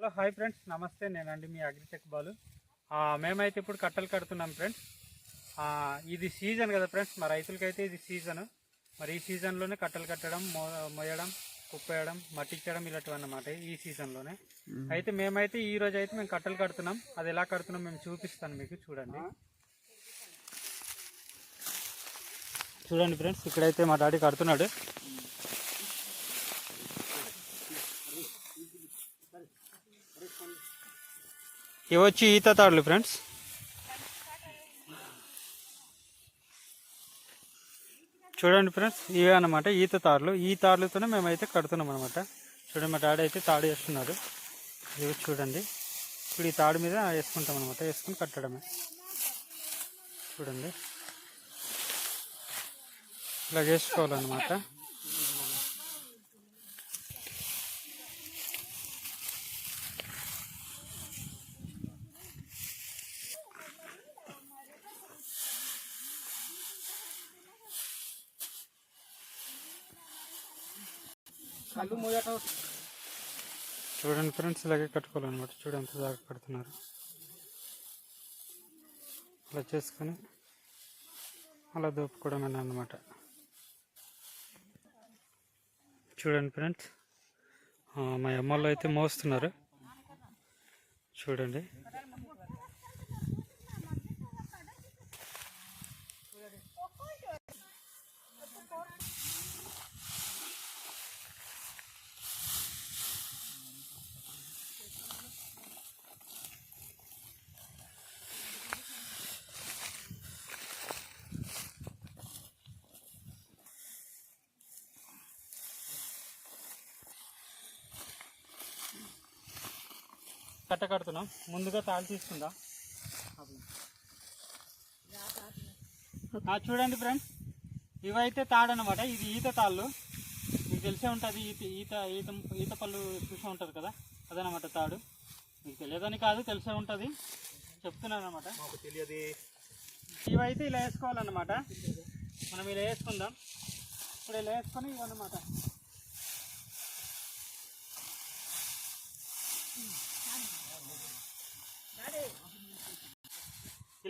Hello hi friends. నమస్తే నేనండి మీ agritech Balu. మేమైతే ఇప్పుడు కట్టలు కడుతున్నాం ఫ్రెండ్స్. ఇది సీజన్ కదా ఫ్రెండ్స్. మా రైతులకైతే ఇది సీజన్. మరి ఈ సీజన్లోనే కట్టలు కట్టడం మో మోయడం కుప్పేయడం మట్టించడం ఇలాంటివి అన్నమాట ఈ సీజన్లోనే. అయితే మేమైతే ఈ రోజు అయితే మేము కట్టలు కడుతున్నాం. అది ఎలా కడుతున్నాం మేము చూపిస్తాను మీకు చూడండి. చూడండి ఫ్రెండ్స్ ఇక్కడైతే మా డాడీ కడుతున్నాడు. ఇవి వచ్చి ఈత తాడులు ఫ్రెండ్స్ చూడండి ఫ్రెండ్స్ ఇవే అన్నమాట ఈత తాడులు. ఈ తాడులతోనే మేమైతే కడుతున్నాం అనమాట చూడండి మా డాడీ అయితే తాడు వేస్తున్నాడు. ఇవి చూడండి. ఇప్పుడు ఈ తాడు మీద వేసుకుంటాం అనమాట వేసుకుని కట్టడమే. చూడండి. ఇలా చేసుకోవాలన్నమాట. కళ్ళు మూయట. చూడండి ఫ్రెండ్స్ ఇలాగే కట్టుకోవాలన్నమాట. చూడండి ఎంత దాకా కడుతున్నారు. అలా చేసుకొని అలా దోపుకోవడం అన్నమాట. చూడండి ఫ్రెండ్స్ మా అమ్మల్లో అయితే మోస్తున్నారు. చూడండి. కట్ట కడుతున్నాం. ముందుగా తాళ్ళు తీసుకుందాం. చూడండి ఫ్రెండ్స్ ఇవైతే తాడు అనమాట ఇది ఈత తాళ్ళు. మీకు తెలిసే ఉంటుంది ఈత ఈత ఈత ఈత పళ్ళు చూసే ఉంటుంది కదా? అదనమాట తాడు. మీకు తెలియదని కాదు తెలిసే ఉంటుంది. చెప్తున్నాను అనమాట తెలియదు. ఇవైతే ఇలా వేసుకోవాలన్నమాట. మనం ఇలా వేసుకుందాం. ఇప్పుడు ఇలా వేసుకొని ఇవన్నమాట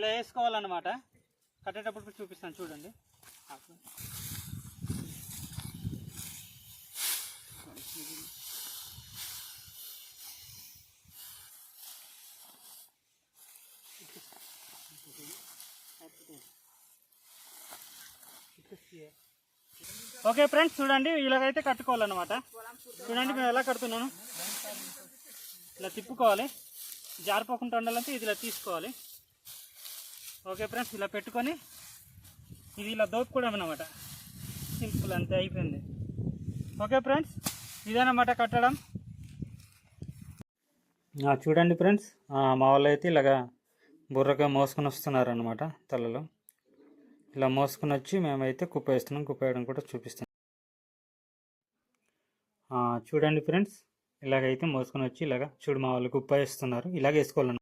ఇలా వేసుకోవాలన్నమాట. కట్టేటప్పుడు చూపిస్తాను చూడండి. ఓకే ఫ్రెండ్స్ చూడండి. ఇలాగైతే కట్టుకోవాలన్నమాట. చూడండి మేము ఎలా కడుతున్నాను. ఇలా తిప్పుకోవాలి. జారిపోకుండా ఉండాలంటే ఇది ఇలా తీసుకోవాలి. ఓకే ఫ్రెండ్స్ ఇలా పెట్టుకొని ఇది ఇలా దోపుకోవడం అన్నమాట. సింపుల్ అంతే అయిపోయింది. ఓకే ఫ్రెండ్స్ ఇదేనమాట కట్టడం. చూడండి ఫ్రెండ్స్ మా వాళ్ళు అయితే ఇలాగా బుర్రగా మోసుకొని వస్తున్నారు అనమాట తలలో. ఇలా మోసుకొని వచ్చి మేమైతే కుప్ప వేస్తున్నాం కుప్ప వేయడం కూడా చూపిస్తాం. చూడండి ఫ్రెండ్స్ ఇలాగైతే మోసుకొని వచ్చి ఇలాగ చూడు మా వాళ్ళు కుప్ప వేస్తున్నారు ఇలాగ వేసుకోవాలన్నమాట